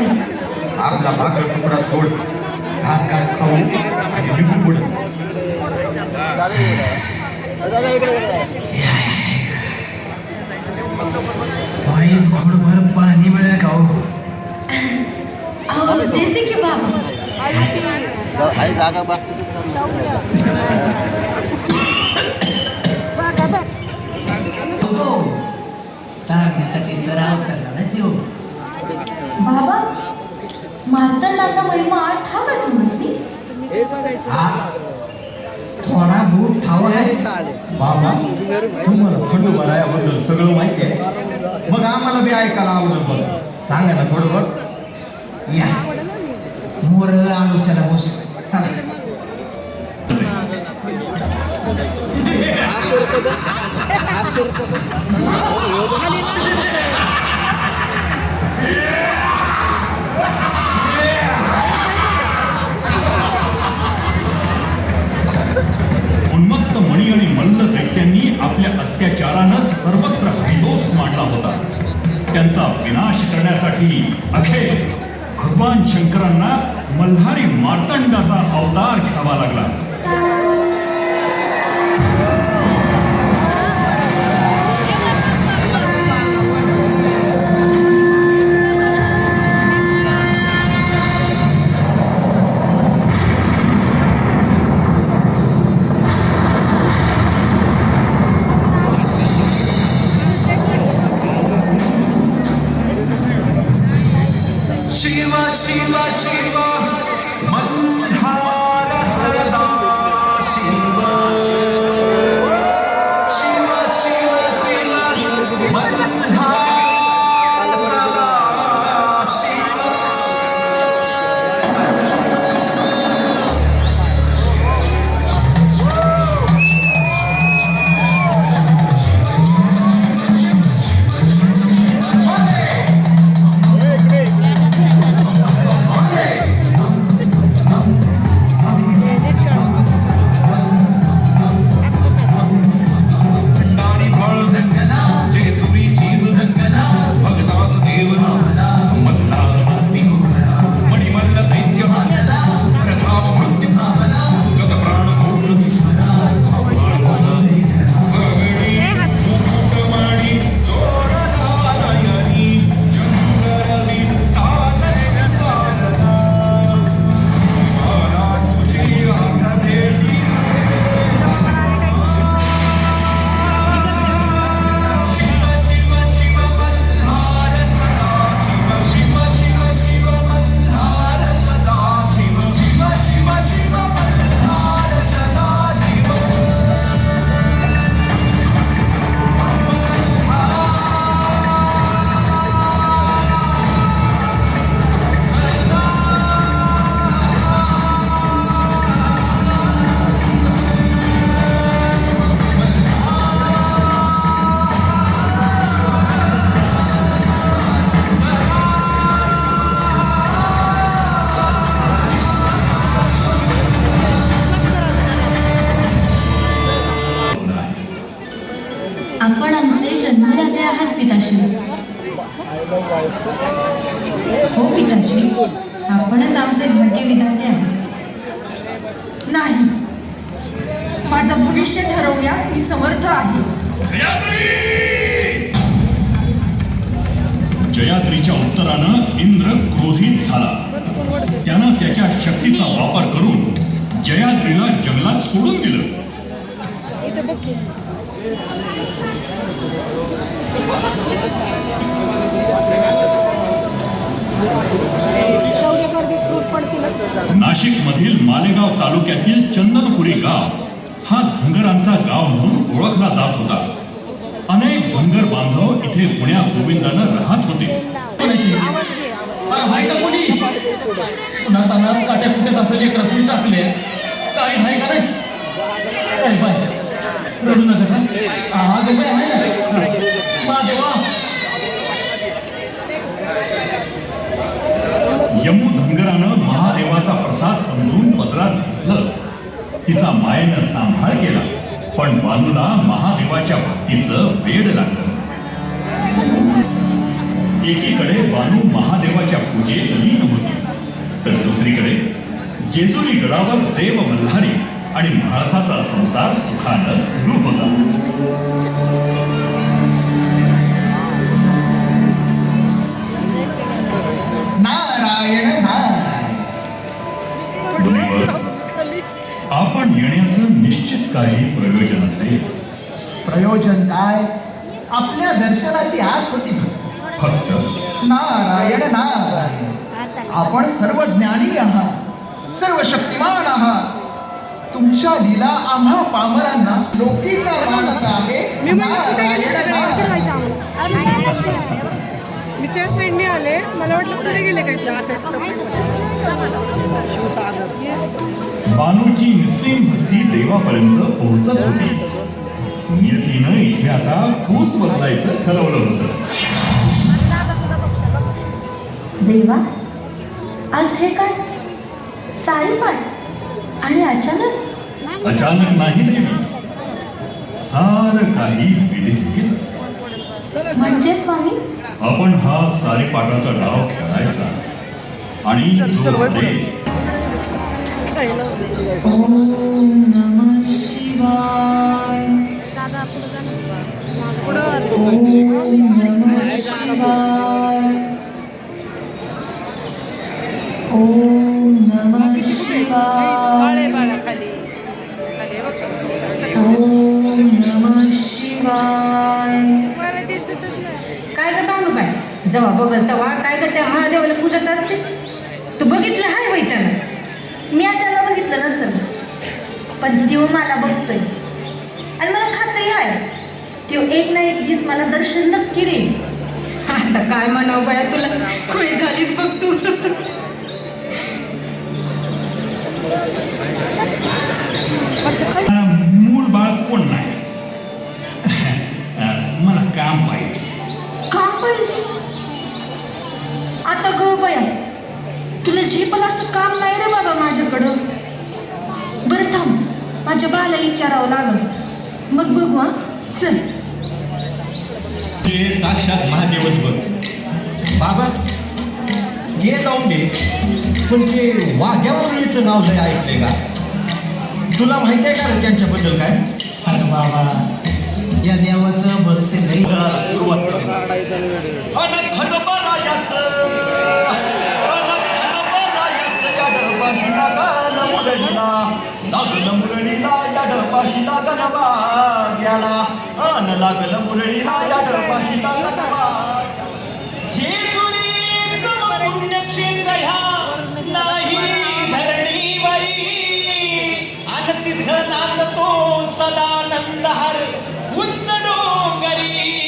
आपला भाकर तुकडा सोड. घास घास खाऊ आणि निघू पुढे वाईच घोडभर पाणी मिळेल का हो? देते की बाबा. आई जागा बघ हो. टाकण्यासाठी तर अवतारला ना देऊ बाबा मार्तंडाचा महिमा ठाव आहे तुम्हाला हा? थोडा बूट ठाव आहे? बाबा तुम्हाला खंडोबा याबद्दल सगळं माहिती आहे. मग आम्हाला बी ऐकायला आवडत बघ सांगा ना थोडं बघ या. मोर आडोशाला बस. चला. उन्मत्त मणी आणि मल्ल दैत्यांनी आपल्या अत्याचारानं सर्वत्र हैदोस मांडला होता. त्यांचा विनाश करण्यासाठी अखेर भगवान शंकरांना मल्हारी मार्तंडाचा अवतार घ्यावा लागला. हो पिताश्री आपणच आमचे भाग्य विधाते आहात. नाही. माझं भविष्य ठरवण्यास मी समर्थ आहे. जयाद्रीच्या उत्तरानं इंद्र क्रोधित झाला. त्यानं त्याच्या शक्तीचा वापर करून जयाद्रीला जंगलात सोडून दिलं. नाशिक मधील मालेगाव तालुक्यातील चंदनपुरी गाव हा धनगरांचा गाव म्हणून ओळखला जात होता. अनेक धनगर बांधव इथे पुण्या गोविंदानं राहत होते. काट्या कुठे एक टाकले काय हाय का नाही रडू नका हा. आहे ना वा देवा यमू धनगरानं महादेवाचा प्रसाद समजून पदरात घेतलं. तिचा मायेनं सांभाळ केला पण बालूला महादेवाच्या भक्तीचं वेड लागलं. एकीकडे बानू महादेवाच्या पूजेत लीन होती तर दुसरीकडे जेजुरी गडावर देव मल्हारी आणि म्हाळसाचा संसार सुखानं सुरू होता. आपण येण्याचं निश्चित काही प्रयोजन असेल. प्रयोजन काय? आपल्या दर्शनाची आस होती फक्त. नारायण नारायण. आपण सर्व ज्ञानी आहात. सर्व शक्तिमान आहात. तुमच्या लीला आम्हा पामरांना लोकीचा माणस आहे. मी त्या साईडने आले. मला वाटलं कुठे गेले काय बानूची निस्सीम भक्ती देवापर्यंत पोहोचत होती. नियतीनं इथे आता फूस बदलायचं ठरवलं होतं. देवा आज हे काय? सारीपाट आणि अचानक? अचानक नाही देवी. सार काही असतं म्हणजे स्वामी? आपण हा सारीपाटाचा डाव खेळायचा आणि जो हरेल, ओम नमः शिवाय जेव्हा बघल तेव्हा काय ग त्या महादेवाला पूजत असतेस? तू बघितलं हाय त्याला मी आता त्याला बघितलं नसेल? पण तो मला बघतोय. आणि मला खात्री आहे तो एक ना एक दिवस मला दर्शन नक्की देईल. आता काय म्हणावं बाया तुला? खुळी झालीस बघ तू. मला मूळ बाळ कोण नाही? मला काम पाहिजे. का पाहिजे? आता ग बया तुला झेपल असं काम नाही रे बाबा माझ्याकडं. बरं थांब माझ्या बाला विचारावं लागल. मग बघू हा. चल. ते साक्षात महादेवच बघ. बाबा ये जाऊन दे. पण ते वाघ्यावरणीचं नाव लय ऐकलंय का? तुला माहिती आहे का त्यांच्याबद्दल काय? अरे बाबा या देवाचं भक्त नाही. सुरुवात लागल मुरळीला या डरपाशी लागल मुरडीला, या अन लागल मुरळीला या डरपाशी लागल जेजुरी समपुण्यक्षेत्र ह्या नाही धरणीवरी अन तिथं नांदतो सदानंद हर उंच डोंगरी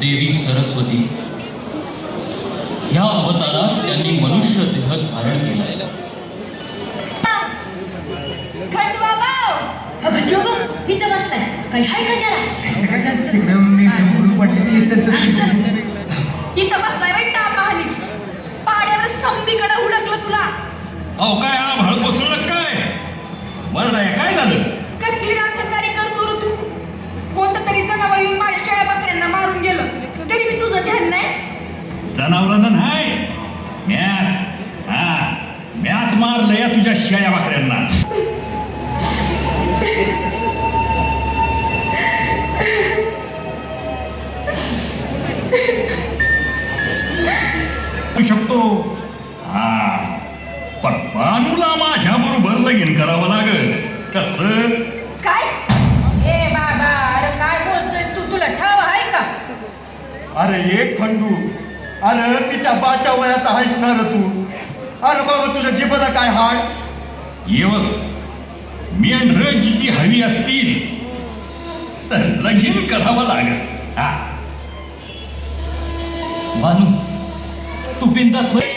देवी सरस्वती. ह्या अवतारात त्यांनी मनुष्य देह धारण केलाय खंडवा भाऊ! अगं जो बघ इथं बसलाय. काही हाय का त्याला? इथं बसलाय बाई टापा हाली पाड्याला संधीकडे हुडकलं तुला. अहो काय कोसळलं काय झालं कसली राखणदारी करतो रे तू कोणतं तरी जनावर येऊन माझ्या शेळ्या बकऱ्यांना मारून गेलं तरी मी तुझं ध्यान नाही जनावरांना नाही. मॅच हा. मॅच मारलं या तुझ्या शेळ्या बाकऱ्यांना शकतो. हा. पण बानूला माझ्या बरोबर लगीन करावं लागल. कस? काय? ए बाबा अरे काय बोलतोयस तू? तुला ठाव आहे का? अरे एक खंडू. अरे तिच्या बाच्या वयाचा आहेस ना रे तू? अरे बाबा तुझ्या जिभेला काय हाड येव मेंढर जिची हवी असतील तर लगीन करावं लागल. हा. बानू तू बिंदास होय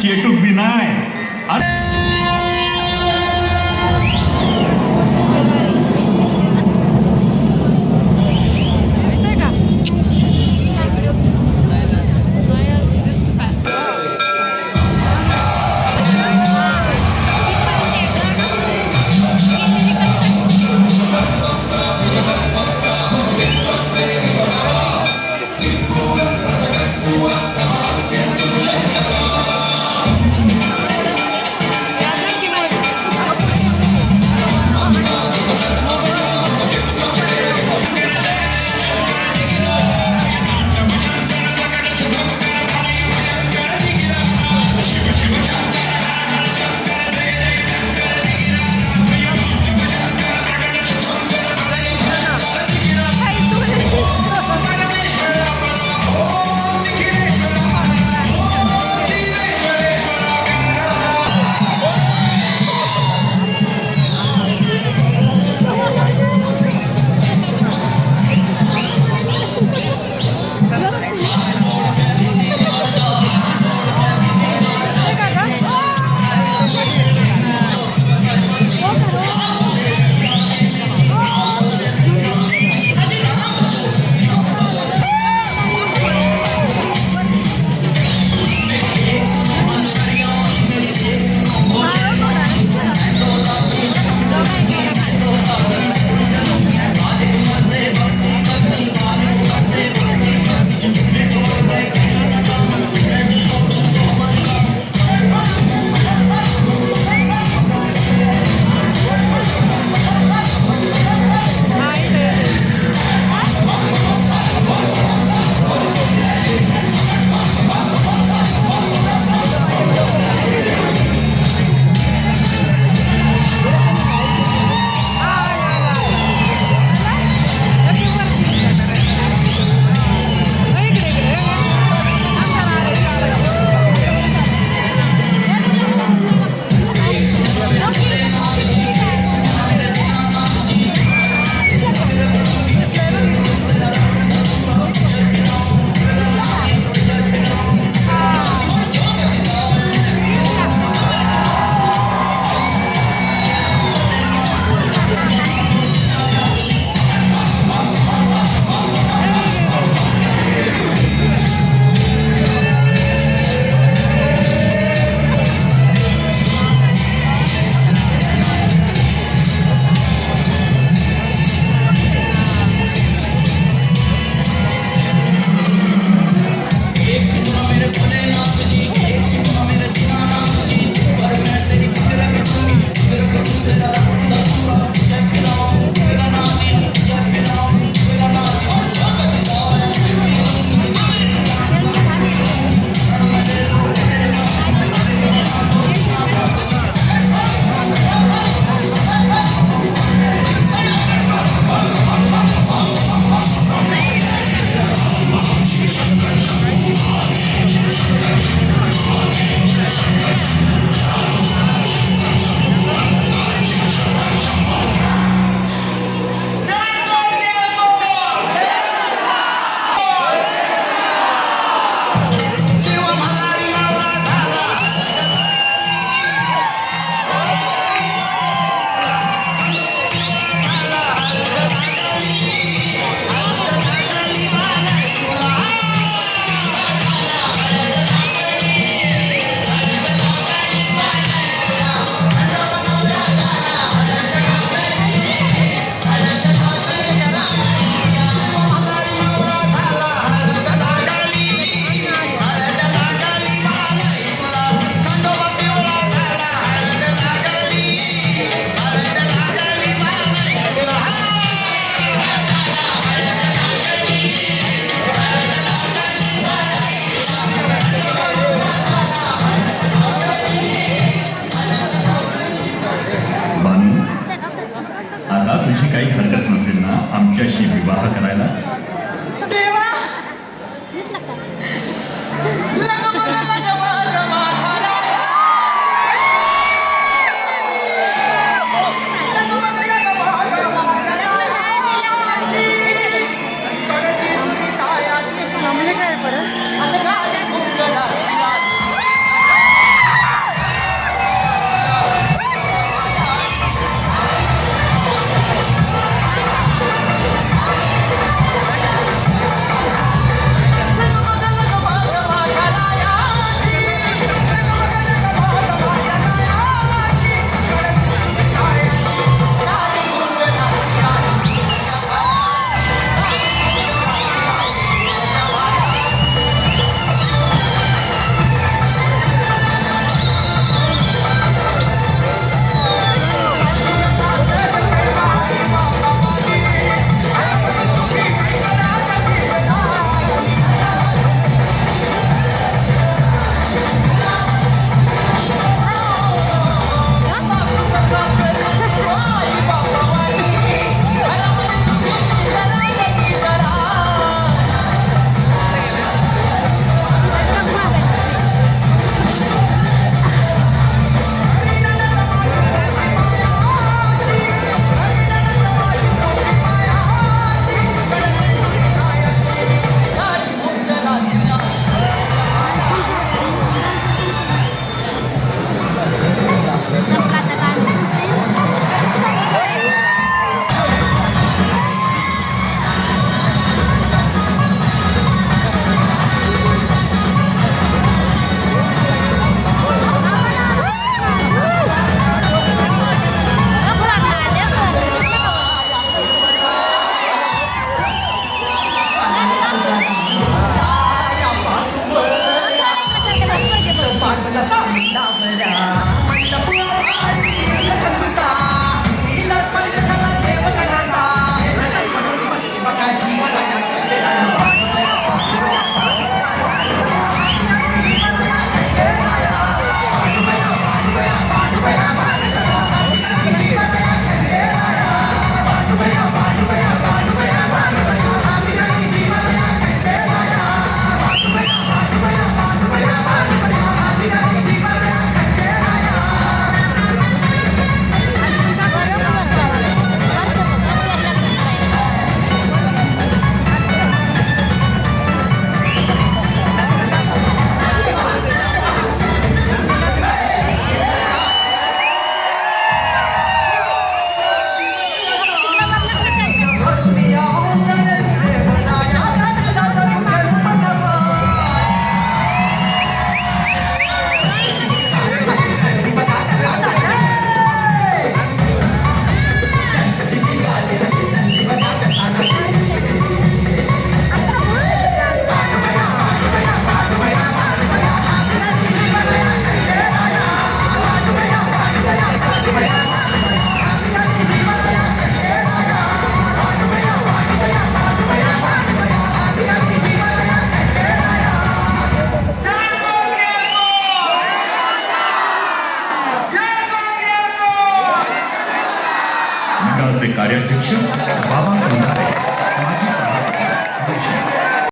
চেটুক বিনায়? আর